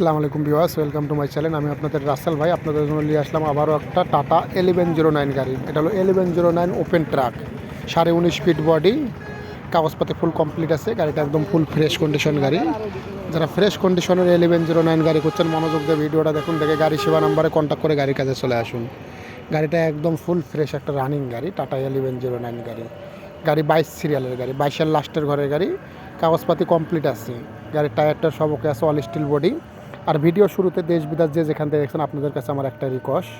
আসসালামু আলাইকুম বিওয়াস ওয়েলকাম টু মাই চ্যানেল। আমি আপনাদের রাসেল ভাই, আপনাদের জন্য নিয়ে আসলাম আবারও একটা টাটা এলেভেন জিরো নাইন গাড়ি। এটা হলো eleven zero nine open truck, সাড়ে উনিশ ফিট বডি কাগজপাতি ফুল কমপ্লিট আছে, গাড়িটা একদম ফুল ফ্রেশ কন্ডিশন গাড়ি। যারা ফ্রেশ কন্ডিশনের এলেভেন জিরো নাইন গাড়ি করছেন, মনোযোগ দিয়ে ভিডিওটা দেখুন, দেখে গাড়ি সেবা নাম্বারে কন্ট্যাক্ট করে গাড়ির কাছে চলে আসুন। গাড়িটা একদম ফুল ফ্রেশ একটা রানিং গাড়ি, টাটা এলেভেন জিরো নাইন গাড়ি। গাড়ি বাইশ সিরিয়ালের গাড়ি, বাইশের লাস্টের ঘরের গাড়ি, কাগজপাতি কমপ্লিট আছে। গাড়ির টায়ারটা সব ওকে আছে অল স্টিল বডি আর ভিডিও শুরুতে দেশ বিদেশ যে যেখান থেকে দেখছেন, আপনাদের কাছে আমার একটা রিকোয়েস্ট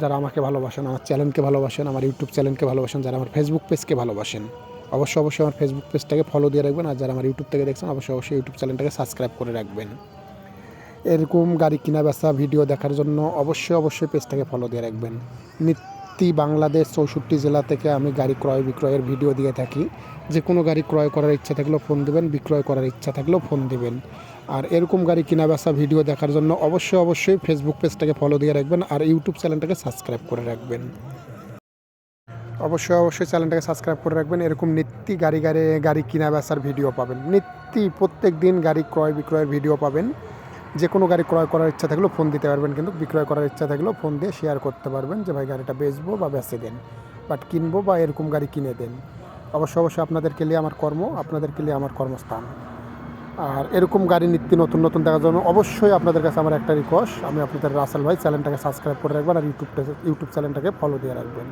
যারা আমাকে ভালোবাসেন, আমার চ্যানেলকে ভালোবাসেন, আমার ইউটিউব চ্যানেলকে ভালোবাসেন, যারা আমার ফেসবুক পেজকে ভালোবাসেন, অবশ্যই অবশ্যই আমার ফেসবুক পেজটাকে ফলো দিয়ে রাখবেন। আর যারা আমার ইউটিউব থেকে দেখছেন, অবশ্যই অবশ্যই ইউটিউব চ্যানেলটাকে সাবস্ক্রাইব করে রাখবেন। এরকম গাড়ি কিনা বেচা ভিডিও দেখার জন্য অবশ্যই অবশ্যই পেজটাকে ফলো দিয়ে রাখবেন। নিত্যি বাংলাদেশ চৌষট্টি জেলা থেকে আমি গাড়ি ক্রয় বিক্রয়ের ভিডিও দিয়ে থাকি। যে কোনো গাড়ি ক্রয় করার ইচ্ছা থাকলেও ফোন দেবেন, বিক্রয় করার ইচ্ছা থাকলেও ফোন দেবেন। আর এরকম গাড়ি কিনা বেচা ভিডিও দেখার জন্য অবশ্যই অবশ্যই ফেসবুক পেজটাকে ফলো দিয়ে রাখবেন আর ইউটিউব চ্যানেলটাকে সাবস্ক্রাইব করে রাখবেন। অবশ্যই অবশ্যই চ্যানেলটাকে সাবস্ক্রাইব করে রাখবেন। এরকম নিত্যি গাড়ি গাড়ি গাড়ি কিনা বেচার ভিডিও পাবেন। নিত্যি প্রত্যেক দিন গাড়ি ক্রয় বিক্রয়ের ভিডিও পাবেন। যে কোনো গাড়ি ক্রয় করার ইচ্ছা থাকলেও ফোন দিতে পারবেন, কিন্তু বিক্রয় করার ইচ্ছা থাকলেও ফোন দিয়ে শেয়ার করতে পারবেন যে ভাই গাড়িটা বেচবো বা বেচে দেন। বাট কিনবো বা এরকম গাড়ি কিনে দেন। অবশ্য অবশ্যই আপনাদেরকে নিয়ে আমার কর্ম, আপনাদেরকে নিয়ে আমার কর্মস্থান। আর এরকম গাড়ি নিত্য নতুন নতুন দেখার জন্য অবশ্যই আপনাদের কাছে আমার একটা রিকোয়েস্ট আমি আপনাদের রাসেল ভাই চ্যানেলটাকে সাবস্ক্রাইব করে রাখবেন আর ইউটিউবটা ইউটিউব চ্যানেলটাকে ফলো দিয়ে রাখবেন।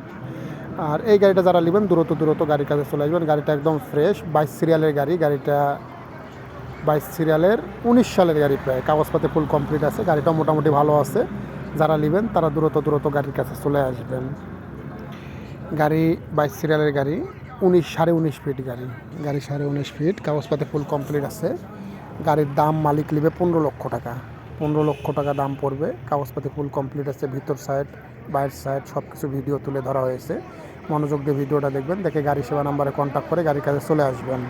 আর এই গাড়িটা যারা নেবেন, দূরত দূরত গাড়ির কাছে চলে আসবেন। গাড়িটা একদম ফ্রেশ বাইশ সিরিয়ালের গাড়ি। গাড়িটা বাইশ সিরিয়ালের উনিশ সালের গাড়ি প্রায়। কাগজপাতি ফুল কমপ্লিট আছে গাড়িটা মোটামুটি ভালো আছে। যারা নেবেন, তারা দ্রুত দ্রুত গাড়ির কাছে চলে আসবেন। গাড়ি, বাইশ সিরিয়ালের গাড়ি, উনিশ, সাড়ে উনিশ ফিট গাড়ি। গাড়ি সাড়ে উনিশ ফিট কাগজপাতি ফুল কমপ্লিট আছে। গাড়ির দাম মালিক নেবে পনেরো লক্ষ টাকা। পনেরো লক্ষ টাকা দাম পড়বে। কাগজপাতি ফুল কমপ্লিট আছে, ভিতর সাইড বাইরের সাইড সব কিছু ভিডিও তুলে ধরা হয়েছে। মনোযোগ দিয়ে ভিডিওটা দেখবেন, দেখে গাড়ি সেবা নাম্বারে কন্ট্যাক্ট করে গাড়ির কাছে চলে আসবেন।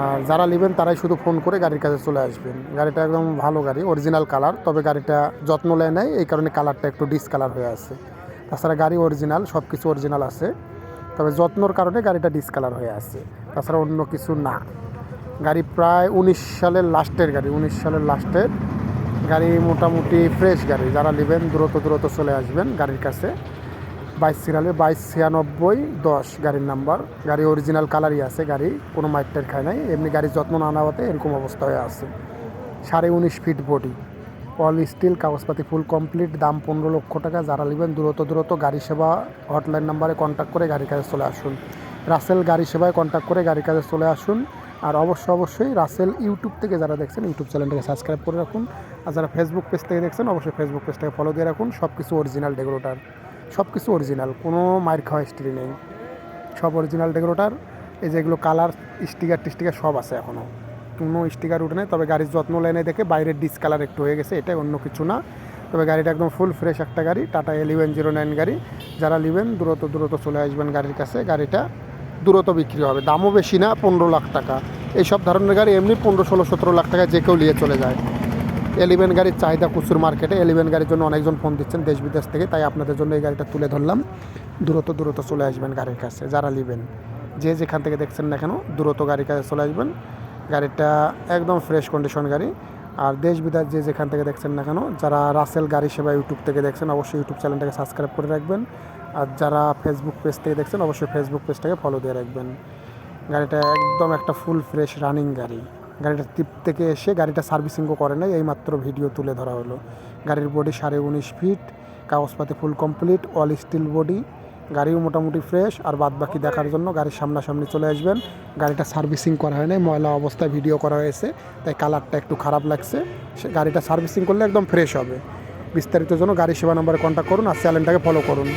আর যারা নেবেন তারাই শুধু ফোন করে গাড়ির কাছে চলে আসবেন। গাড়িটা একদম ভালো গাড়ি অরিজিনাল কালার তবে গাড়িটা যত্ন নেয় নাই, এই কারণে কালারটা একটু ডিসকালার হয়ে আছে। তাছাড়া গাড়ি অরিজিনাল সব কিছু অরিজিনাল আছে, তবে যত্নর কারণে গাড়িটা ডিসকালার হয়ে আছে। তাছাড়া অন্য কিছু না। গাড়ি প্রায় উনিশ সালের লাস্টের গাড়ি, উনিশ সালের লাস্টের গাড়ি মোটামুটি ফ্রেশ গাড়ি, যারা নেবেন দ্রুত দ্রুত চলে আসবেন গাড়ির কাছে। বাইশ সিরিয়ালে বাইশ ছিয়ানব্বই দশ গাড়ির নাম্বার। গাড়ি অরিজিনাল কালারই আছে, গাড়ি কোনো মাইটের খায় নাই। এমনি গাড়ির যত্ন না নেওয়াতে এরকম অবস্থা হয়ে আছে। সাড়ে উনিশ ফিট বডি অল স্টিল কাগজপাতি ফুল কমপ্লিট দাম পনেরো লক্ষ টাকা। যারা নেবেন দ্রুত দ্রুত গাড়ি সেবা হটলাইন নাম্বারে কন্ট্যাক্ট করে গাড়ির কাজে চলে আসুন। রাসেল গাড়ি সেবায় কন্ট্যাক্ট করে গাড়ির কাছে চলে আসুন। আর অবশ্যই অবশ্যই রাসেল ইউটিউব থেকে যারা দেখছেন, ইউটিউব চ্যানেলটাকে সাবস্ক্রাইব করে রাখুন। আর যারা ফেসবুক পেজ থেকে দেখছেন, অবশ্যই ফেসবুক পেজটাকে ফলো দিয়ে রাখুন। সব কিছু অরিজিনাল ডেকোরেটার সব কিছু অরিজিনাল কোনো মায়ের খাওয়া হিস্ট্রি নেই। সব অরিজিনাল ডেকোরেটার এই যেগুলো কালার স্টিকার টিস্টিকার সব আছে এখনও কোনো স্টিকার উঠে নেই, তবে গাড়ির যত্ন লাইনে দেখে বাইরের ডিসকালার একটু হয়ে গেছে এটা অন্য কিছু না। তবে গাড়িটা একদম ফুল ফ্রেশ একটা গাড়ি টাটা এলিভেন জিরো নাইন গাড়ি। যারা নেবেন, দ্রুত দ্রুত চলে আসবেন গাড়ির কাছে, গাড়িটা দ্রুত বিক্রি হবে। দামও বেশি না, পনেরো লাখ টাকা। এইসব ধরনের গাড়ি এমনি পনেরো, ষোলো, সতেরো লাখ টাকা যে কেউ নিয়ে চলে যায়। এলিভেন গাড়ির চাহিদা প্রচুর মার্কেটে এলিভেন গাড়ির জন্য অনেকজন ফোন দিচ্ছেন দেশ বিদেশ থেকে, তাই আপনাদের জন্য এই গাড়িটা তুলে ধরলাম। দ্রুত দ্রুত চলে আসবেন গাড়ির কাছে, যারা নেবেন। যে যেখান থেকে দেখছেন না কেন, দ্রুত গাড়ির কাছে চলে আসবেন। গাড়িটা একদম ফ্রেশ কন্ডিশন গাড়ি। আর দেশ বিদেশ যে যেখান থেকে দেখছেন না কেন, যারা রাসেল গাড়ি সেবা ইউটিউব থেকে দেখছেন, অবশ্যই ইউটিউব চ্যানেলটাকে সাবস্ক্রাইব করে রাখবেন। আর যারা ফেসবুক পেজ থেকে দেখছেন, অবশ্যই ফেসবুক পেজটাকে ফলো দিয়ে রাখবেন। গাড়িটা একদম একটা ফুল ফ্রেশ রানিং গাড়ি। গাড়িটা টিপ থেকে এসে গাড়িটা সার্ভিসিংও করে নাই, এইমাত্র ভিডিও তুলে ধরা হলো। গাড়ির বডি সাড়ে উনিশ ফিট কাগজপাতি full complete all steel body গাড়িও মোটামুটি ফ্রেশ আর বাদ বাকি দেখার জন্য গাড়ির সামনাসামনি চলে আসবেন। গাড়িটা সার্ভিসিং করা হয় নাই, ময়লা অবস্থায় ভিডিও করা হয়েছে, তাই কালারটা একটু খারাপ লাগছে। সে গাড়িটা সার্ভিসিং করলে একদম ফ্রেশ হবে। বিস্তারিত জন্য গাড়ি সেবা নাম্বারে কন্ট্যাক্ট করুন, আর চ্যানেলটাকে ফলো করুন।